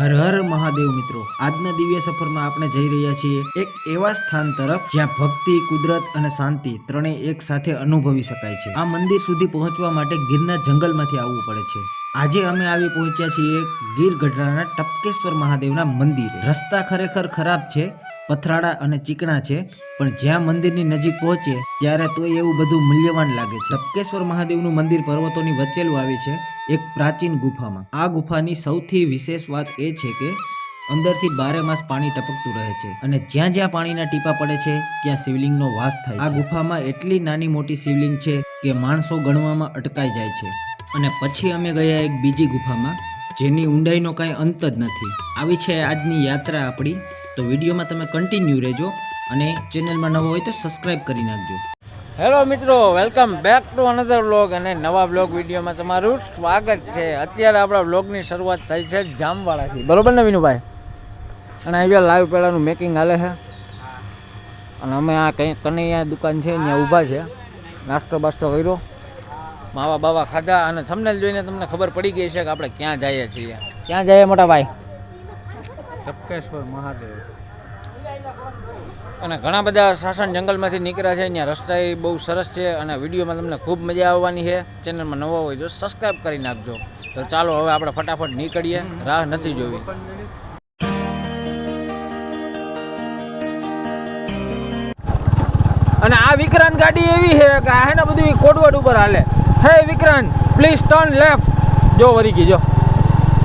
હર હર મહાદેવ મિત્રો. આજના દિવ્ય સફરમાં આપણે જઈ રહ્યા છીએ એક એવા સ્થાન તરફ જ્યાં ભક્તિ, કુદરત અને શાંતિ ત્રણેય એક સાથે અનુભવી શકાય છે. આ મંદિર સુધી પહોંચવા માટે ગીરના જંગલમાંથી આવવું પડે છે. આજે અમે આવી પહોંચ્યા છીએ ગીર ગઢડાના ટપકેશ્વર મહાદેવના મંદિરે. રસ્તા ખરેખર ખરાબ છે, પથરાળા અને ચીકણા છે, પણ જ્યાં મંદિરની નજીક પહોંચે ત્યારે તો એવું બધું મૂલ્યવાન લાગે છે. ટપકેશ્વર મહાદેવનું મંદિર પર્વતોની વચ્ચેલું આવે છે એક પ્રાચીન ગુફામાં. આ ગુફાની સૌથી વિશેષ વાત એ છે કે અંદરથી બારે માસ પાણી ટપકતું રહે છે અને જ્યાં જ્યાં પાણીના ટીપા પડે છે, ત્યાં શિવલિંગનો વાસ થાય આ ગુફામાં એટલી નાની મોટી શિવલિંગ છે કે માણસો ગણવામાં અટકાઈ જાય છે. અને પછી અમે ગયા એક બીજી ગુફામાં, જેની ઊંડાઈનો કાંઈ અંત જ નથી. આવી છે આજની યાત્રા આપણી. તો વિડીયોમાં તમે કન્ટિન્યુ રહેજો અને ચેનલમાં નવો હોય તો સબસ્ક્રાઇબ કરી નાખજો. હેલો મિત્રો welcome back to another vlog અને નવા વ્લોગ વિડીયોમાં તમારું સ્વાગત છે. અત્યારે આપણા વ્લોગની શરૂઆત થઈ છે જામવાળાથી બરોબર ને વિનુભાઈ? અને અહીંયા લાઈવ પેલાનું મેકિંગ હાલે છે. અને અમે આ કંઈ કનૈયા દુકાન છે ત્યાં ઊભા છે. નાસ્તો બાસ્તો કર્યો. માવા બાવા ખાધા અને થંબનેલ જોઈને તમને ખબર પડી ગઈ છે કે આપણે ક્યાં જઈએ છીએ. ક્યાં જઈએ મોટા ભાઈ? ટપકેશ્વર મહાદેવ. અને ઘણા બધા શાસન જંગલમાંથી નીકળ્યા છે અહીંયા રસ્તા એ બહુ સરસ છે અને વિડીયોમાં તમને ખૂબ મજા આવવાની છે. ચેનલમાં નવા હોય જો સબસ્ક્રાઈબ કરી નાખજો. તો ચાલો હવે આપણે ફટાફટ નીકળીએ. રાહ નથી જોવી. અને આ વિક્રાંત ગાડી એવી છે કે આ હે ને બધું કોડવડ ઉપર હાલે. હે વિક્રાંત પ્લીઝ ટર્ન લેફ્ટ જો વરી ગઈ જો.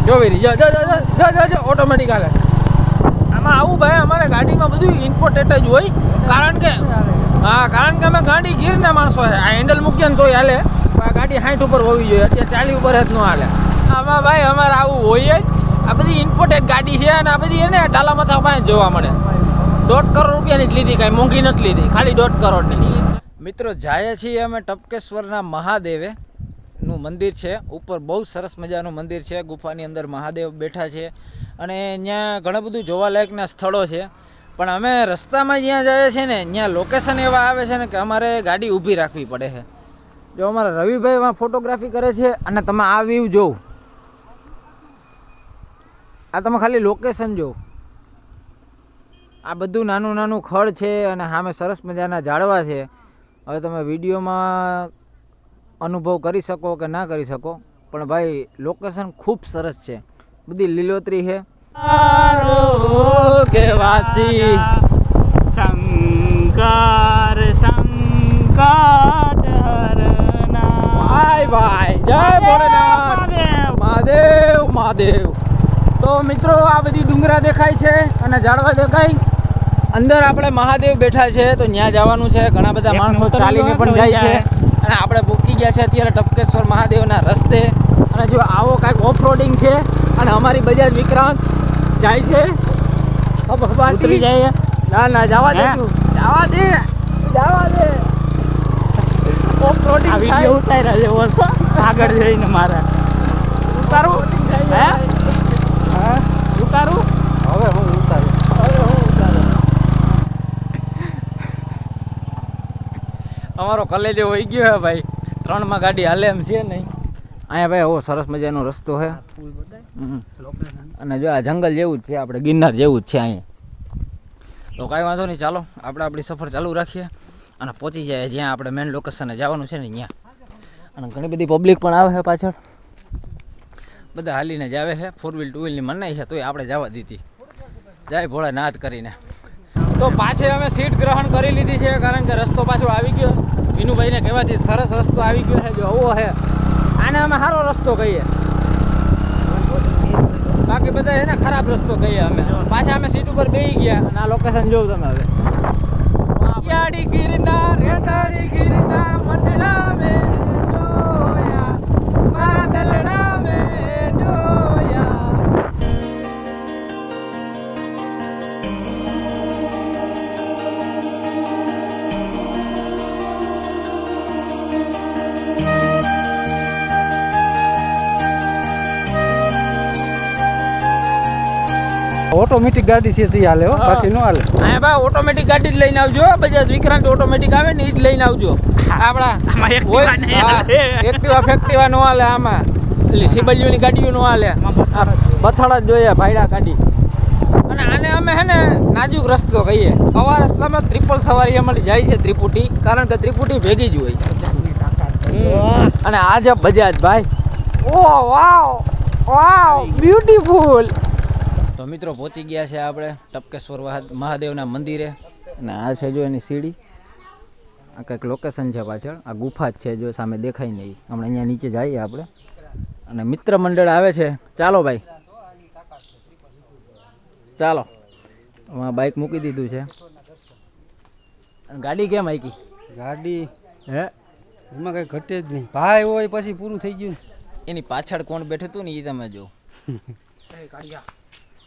જો વરી જો જો જો જો, ઓટોમેટિક હાલે આમાં આવું ભાઈ અમારે ગાડીમાં બધું ઇમ્પોર્ટેન્ટ જ હોય. કારણ કે હા કારણ કે અમે ગાડી ગીરના માણસો છે આ હેન્ડલ મૂકીએ ને તોય હાલે. ગાડી સાઠ ઉપર હોવી જોઈએ. અત્યારે ચાલી ઉપર જ ન હાલે. આમાં ભાઈ અમારે આવું હોય જ. આ બધી ઇમ્પોર્ટેડ ગાડી છે અને આ બધી એને ડાલા માથા પાસે જોવા મળે. દોઢ કરોડ રૂપિયાની જ લીધી કાંઈ મોંઘી નથી લીધી. ખાલી દોઢ કરોડની. મિત્રો જાય છીએ અમે ટપકેશ્વરના મહાદેવે નું મંદિર છે. ઉપર બહુ સરસ મજાનું મંદિર છે. ગુફાની અંદર મહાદેવ બેઠા છે અને ત્યાં ઘણું બધું જોવાલાયકના સ્થળો છે. પણ અમે રસ્તામાં જ્યાં જઈએ છીએ ને, ત્યાં લોકેશન એવા આવે છે ને કે અમારે ગાડી ઊભી રાખવી પડે છે. જો અમારા રવિભાઈ એમાં ફોટોગ્રાફી કરે છે અને તમે આ વ્યૂ જોવ. આ તમે ખાલી લોકેશન જોવ. આ બધું નાનું નાનું ખડ છે અને સામે સરસ મજાના ઝાડવા છે. હવે તમે વિડીયોમાં અનુભવ કરી શકો કે ના કરી શકો પણ ભાઈ લોકેશન ખૂબ સરસ છે. બધી લીલોતરી છે. કે વાસી શંકર શંકર ભાઈ ભાઈ જય ભોલેનાથ મહાદેવ મહાદેવ. તો મિત્રો આ બધી ડુંગરા દેખાય છે અને ઝાડવા દેખાય. અંદર આપણે મહાદેવ બેઠા છે તો ત્યાં જવાનું છે. ઘણા બધા માણસો ચાલીને પણ જાય છે. અને આપણે ભૂકી ગયા છે અત્યારે ટપકેશ્વર મહાદેવના રસ્તે. અને જો આવો કાંઈક ઓફ રોડિંગ છે અને અમારી બજાજ વિક્રાંત જાય છે. ઉતરી જાય ના ના જવા દે જવા દે. જવા દે. ઓફ રોડિંગ ઉતાર્યા છે આગળ જઈને મારા. ઉતારું. હા? ઉતારું. હવે હું ઉતારું હવે હું ઉતારું અમારો કલેજો હોઈ ગયો હે ભાઈ. ત્રણમાં ગાડી હાલે એમ છે નહીં. અહીંયા ભાઈ એવો સરસ મજાનો રસ્તો છે અને જો આ જંગલ જેવું જ છે આપણે ગિરનાર જેવું જ છે અહીંયા. તો કાંઈ વાંધો નહીં ચાલો આપણે આપણી સફર ચાલુ રાખીએ. અને પહોંચી જાય જ્યાં આપણે મેઇન લોકેશને જવાનું છે ને ત્યાં. અને ઘણી બધી પબ્લિક પણ આવે છે પાછળ. બધા હાલીને જ આવે છે ફોર વ્હીલ ટુ વ્હીલની મનાઈ છે તોય આપણે જવા દીધી. જય ભોળાનાથ કરીને. તો પાછે અમે સીટ ગ્રહણ કરી લીધી છે કારણ કે રસ્તો પાછો આવી ગયો. વિનુભાઈને કહેવાથી સરસ રસ્તો આવી ગયો છે જો આવો છે. આને અમે સારો રસ્તો કહીએ. બાકી બધા એને ખરાબ રસ્તો કહીએ અમે. પાછા અમે સીટ ઉપર બેસી ગયા. અને આ લોકેશન જોઉં તમે હવે. ગિરનાર ગિરનાર મને મે ઓટોમેટિક ગાડી છે તે હાલે હો બાકી નો હાલે. અહીંયા ભાઈ ઓટોમેટિક ગાડી જ લઈને આવજો બજાજ વિક્રાંત ઓટોમેટિક આવે ને એ જ લઈને આવજો. આપણા હા. Activa ફેક્ટિવા નો હાલે આમાં. એટલે સિબલિયોની ગાડીઓ નો હાલે. બથાડા જ જોઈએ ભાઈડા ગાડી. અને આને અમે હે ને નાજુક રસ્તો કહીએ. અવા રસ્તામાં ત્રિપલ સવારી અમારી જાય છે ત્રિપુટી કારણ કે ત્રિપુટી ભેગી જ હોય. અને આજે બજાજ ભાઈ. Oh wow wow beautiful. તો મિત્રો પહોંચી ગયા છે આપણે ટપકેશ્વર મહાદેવના મંદિરે. અને આ છે જો એની સીડી. આ કંઈક લોકેશન છે પાછળ. આ ગુફા જ છે જો સામે દેખાય નહીં. હમણાં અહીંયા નીચે જઈએ આપણે. અને મિત્ર મંડળ આવે છે. ચાલો ભાઈ. ચાલો. આ બાઇક મૂકી દીધું છે. અને ગાડી કેમ આઈકી ગાડી હે? એમાં કંઈ ઘટે જ નહીં. ભાઈ હોય પછી પૂરું થઈ ગયું એની પાછળ કોણ બેઠું હતું ને એ તમે જો.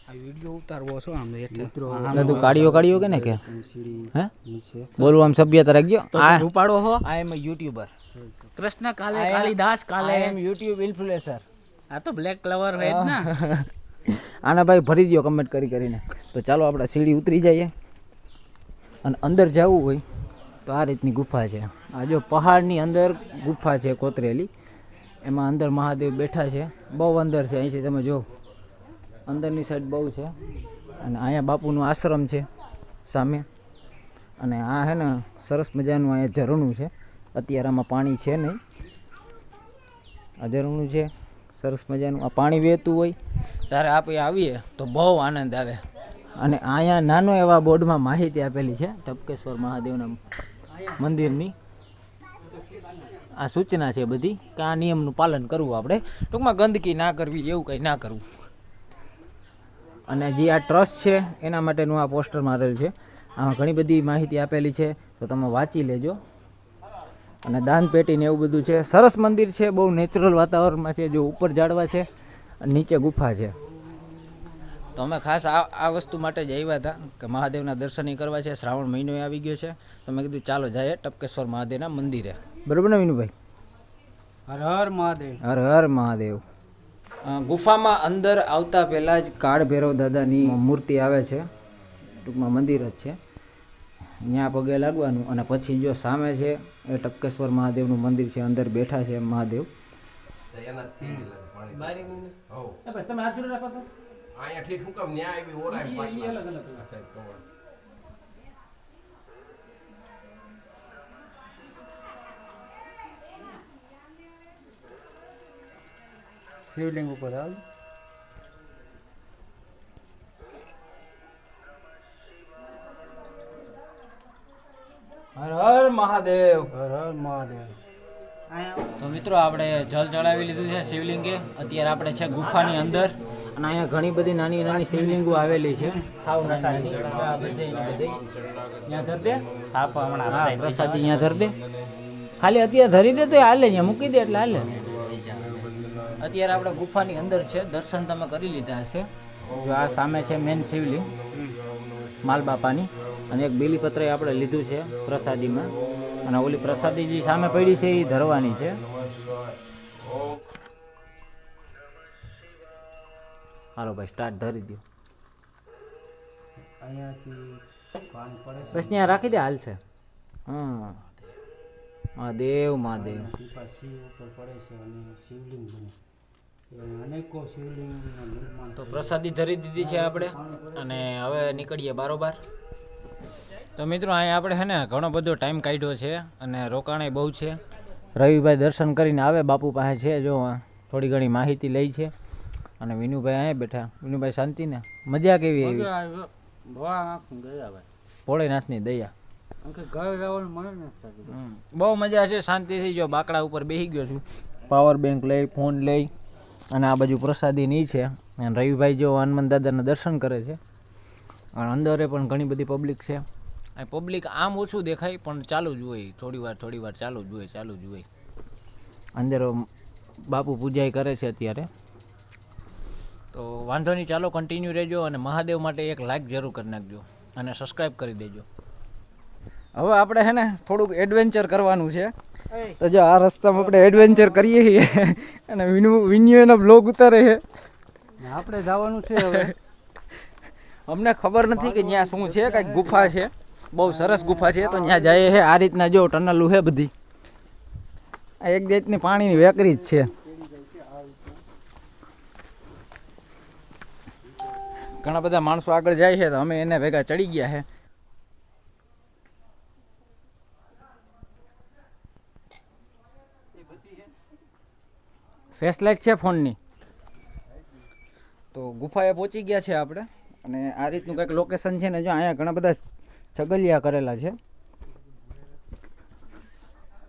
આ વીડિયો ઉતારવો છો આમ હેઠે. એટલે તું કાઢ્યો કાઢ્યો કે ને કે? હે? નીચે આમ સભ્યતા રાખજો. આ ઉપાડો હો. આઈ એમ યુટ્યુબર. કૃષ્ણ કાલે કાલિદાસ કાલે. એમ યુટ્યુબ ઇન્ફ્લુએન્સર. આ તો બ્લેક કલર હે જ ને. આના ભાઈ ભરી દો કમેન્ટ કરી કરીને. તો ચાલો આપણે સીડી ઉતરી જઈએ અને અંદર જવું હોય તો આ રીતની ગુફા છે. આ જો પહાડની અંદર ગુફા છે કોતરેલી. એમાં અંદર મહાદેવ બેઠા છે. બહુ અંદર છે. અહીંથી તમે જો અંદરની સાઈડ બહુ છે. અને અહીંયા બાપુનું આશ્રમ છે સામે. અને આ હે ને સરસ મજાનું અહીંયા ઝરણું છે. અત્યારે આમાં પાણી છે નહીં. આ ઝરણું છે. સરસ મજાનું. આ પાણી વહેતું હોય. ત્યારે આપણે આવીએ તો બહુ આનંદ આવે. અને અહીંયા નાનો એવા બોર્ડમાં માહિતી આપેલી છે ટપકેશ્વર મહાદેવના મંદિરની. આ સૂચના છે બધી કે આ નિયમનું પાલન કરવું આપણે. ટૂંકમાં ગંદકી ના કરવી, એવું કંઈ ના કરવું. અને જે આ ટ્રસ્ટ છે એના માટેનું આ પોસ્ટર મારેલ છે. આમાં ઘણી બધી માહિતી આપેલી છે તો તમે વાંચી લેજો. અને દાન પેટીને એવું બધું છે. સરસ મંદિર છે બહુ નેચરલ વાતાવરણમાં છે જો ઉપર ઝાડવા છે અને નીચે ગુફા છે. તો અમે ખાસ આ આ વસ્તુ માટે જ આવ્યા હતા કે મહાદેવના દર્શન કરવા છે. શ્રાવણ મહિનો આવી ગયો છે. તો મેં કીધું ચાલો જઈએ ટપકેશ્વર મહાદેવના મંદિરે. બરાબર ને વિનુભાઈ? હર હર મહાદેવ. હર હર મહાદેવ. ગુફામાં અંદર આવતા પહેલાં જ કાળ ભૈરવ દાદાની મૂર્તિ આવે છે. ટૂંકમાં મંદિર જ છે. ત્યાં પગે લાગવાનું અને પછી જો સામે છે એ ટપકેશ્વર મહાદેવનું મંદિર છે અંદર બેઠા છે મહાદેવ. તમે હાથ રાખો છો અહીંયાથી શું કામ? ન્યાય આવી ઓરાય અલગ આ શિવલિંગ ઉપર આવ હર હર મહાદેવ. હર હર મહાદેવ. તો મિત્રો આપણે જલ ચડાવી લીધું છે શિવલિંગે. અત્યારે આપણે છે ગુફાની અંદર અને અહીંયા ઘણી બધી નાની નાની શિવલિંગો આવેલી છે. હાવ નાની નાની. આ બધે અહીંયા ધર દે. આપ હમણાં હા પ્રસાદી અહીંયા ધર દે. ખાલી અત્યારે ધરી દે તો હાલે અહીંયા મૂકી દે એટલે હાલે. અત્યારે આપણે ગુફાની અંદર છે. દર્શન તમે કરી લીધા હશે. જો આ સામે છે મેન શિવલિંગ, માલબાપાની. અને એક બીલીપત્ર આપણે લીધું છે પ્રસાદીમાં. અને ઓલી પ્રસાદી જે સામે પડી છે એ ધરવાની છે. હાલો ભાઈ સ્ટાર્ટ ધરી દો. બસ રાખી દે, હાલ છે. હા મહાદેવ મહાદેવ. શિવલિંગ બને. અનેકો તો પ્રસાદી ધરી દીધી છે આપણે અને હવે નીકળીએ બારોબાર. તો મિત્રો અહીંયા આપણે છે ને ઘણો બધો ટાઈમ કાઢ્યો છે અને રોકાણે બહુ છે. રવિભાઈ દર્શન કરીને આવે બાપુ પાસે છે જો થોડી ઘણી માહિતી લઈ છે. અને વિનુભાઈ અહીંયા બેઠા. વિનુભાઈ શાંતિ ને? મજા કેવી આવી? ભોળેનાથની દયા. બહુ મજા છે શાંતિથી જો બાકડા ઉપર બેસી ગયો છું. પાવર બેંક લઈ ફોન લઈ. અને આ બાજુ પ્રસાદીની છે. અને રવિભાઈ જો હનુમાન દાદાના દર્શન કરે છે. અને અંદરે પણ ઘણી બધી પબ્લિક છે. આ પબ્લિક આમ ઓછું દેખાય પણ ચાલુ જ હોય. થોડી વાર થોડી વાર ચાલુ જ હોય ચાલુ જ હોય. અંદર બાપુ પૂજાઈ કરે છે અત્યારે. તો વાંધો નહીં ચાલો કન્ટિન્યુ રહેજો અને મહાદેવ માટે એક લાઈક જરૂર કરી નાખજો. અને સબસ્ક્રાઈબ કરી દેજો. હવે આપણે છે ને થોડુંક એડવેન્ચર કરવાનું છે. તો જો આ રસ્તામાં આપણે એડવેન્ચર કરીએ છીએ. અને વિનુ વિન્યુ એનો બ્લોગ ઉતારે છે. આપણે જવાનું છે હવે. અમને ખબર નથી કે ત્યાં શું છે કાંઈક ગુફા છે. બહુ સરસ ગુફા છે તો ત્યાં જઈએ છે. આ રીતના જો ટનલું છે બધી. આ એક જાતની પાણીની વેકરી જ છે. ઘણા બધા માણસો આગળ જાય છે તો અમે એને ભેગા ચડી ગયા છે. ફેસ લાઇટ છે ફોનની. તો ગુફાએ પહોંચી ગયા છે આપણે. અને આ રીતનું કંઈક લોકેશન છે ને જો અહીંયા ઘણા બધા છગલિયા કરેલા છે.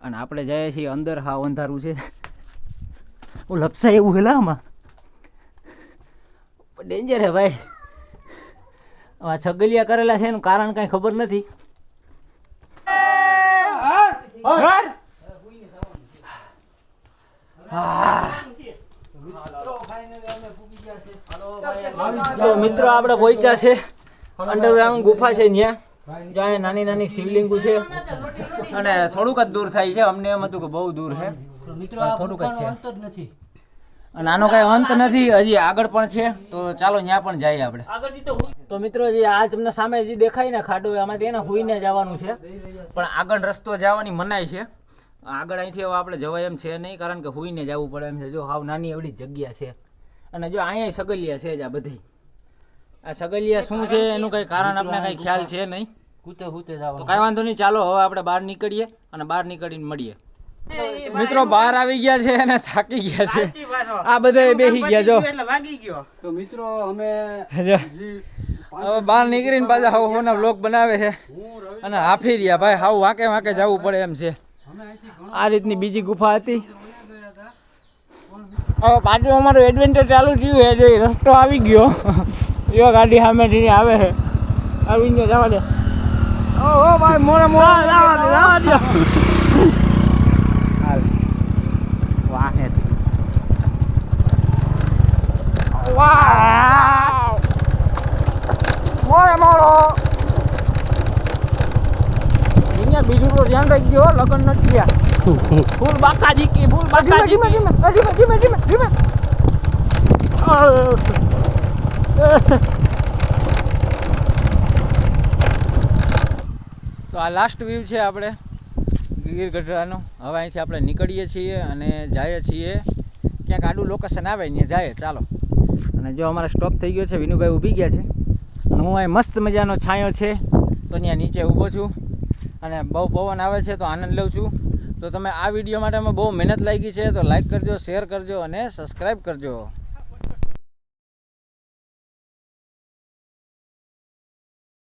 અને આપણે જઈએ છીએ અંદર હા અંધારું છે. હું લપસાય એવું હેલા આમાં. ડેન્જર હે ભાઈ. આ છગલિયા કરેલા છે એનું કારણ કાંઈ ખબર નથી! તો મિત્રો આપણે પહોંચ્યા છે. અંડરગ્રાઉન્ડ ગુફા છે ત્યાં. જ્યાં નાની નાની શિવલિંગો છે. અને થોડુંક જ દૂર થાય છે. અમને એમ હતું કે બહુ દૂર છે. થોડુંક જ છે. અને આનો કઈ અંત નથી. હજી આગળ પણ છે. તો ચાલો ત્યાં પણ જઈએ આપણે. તો મિત્રો જે આ તમને સામે જે દેખાય ને ખાડો આમાંથી એને હુઈને જવાનું છે. પણ આગળ રસ્તો જવાની મનાય છે. આગળ અહીંથી હવે આપણે જવાય એમ છે નહીં કારણ કે હુઈને જવું પડે એમ છે. જો હાવ નાની એવડી જગ્યા છે. અને જો અહીંયા સગલિયા છે જ આ બધી. આ સગલિયા શું છે? એનું કંઈ કારણ આપણે કંઈ ખ્યાલ છે નહીં? કૂતે કૂતે તો કાંઈ વાંધો નહીં ચાલો હવે આપણે બહાર નીકળીએ અને બહાર નીકળીને મળીએ. મિત્રો બહાર આવી ગયા છે અને થાકી ગયા છે. આ બધા બેસી ગયા જો. વાગી ગયો. તો મિત્રો અમે હવે બહાર નીકળીને પાછા હાવ હોના બ્લોગ બનાવે છે. અને હાફી રહ્યા ભાઈ હાવ વાંકે વાંકે જવું પડે એમ છે. આ રીતની બીજી ગુફા હતી. હવે પાછું અમારું એડવેન્ચર ચાલુ થયું છે જો રસ્તો આવી ગયો. જો ગાડી સામે સામેથી આવે છે. આવીને જવા દે. ઓ ઓ ભાઈ મોરે મોરે. જવા દે જવા દે. હાલ. વાહે વાવ મોરે મોરો અહીંયા બીજું તો ધ્યાન રાખજો હો, લગન નથી થયા. ફૂલ બાકાજી કી ફૂલ બાકાજી ધીમે ધીમે ધીમે ધીમે ધીમે ધીમે. તો આ લાસ્ટ વ્યૂ છે આપણે ગીર ગઢડાનો હવે અહીંથી આપણે નીકળીએ છીએ અને જઈએ છીએ. ક્યાંક આડું લોકેશન આવે ત્યાં જઈએ ચાલો. અને જો અમારે સ્ટોપ થઈ ગયો છે વિનુભાઈ ઊભી ગયા છે. અને હું અહીં મસ્ત મજાનો છાંયો છે તો ત્યાં નીચે ઊભો છું. અને બહુ પવન આવે છે તો આનંદ લઉં છું. તો તમે આ વીડિયો માટે અમે બહુ મહેનત લાગી છે તો લાઈક કરજો શેર કરજો અને સબસ્ક્રાઈબ કરજો.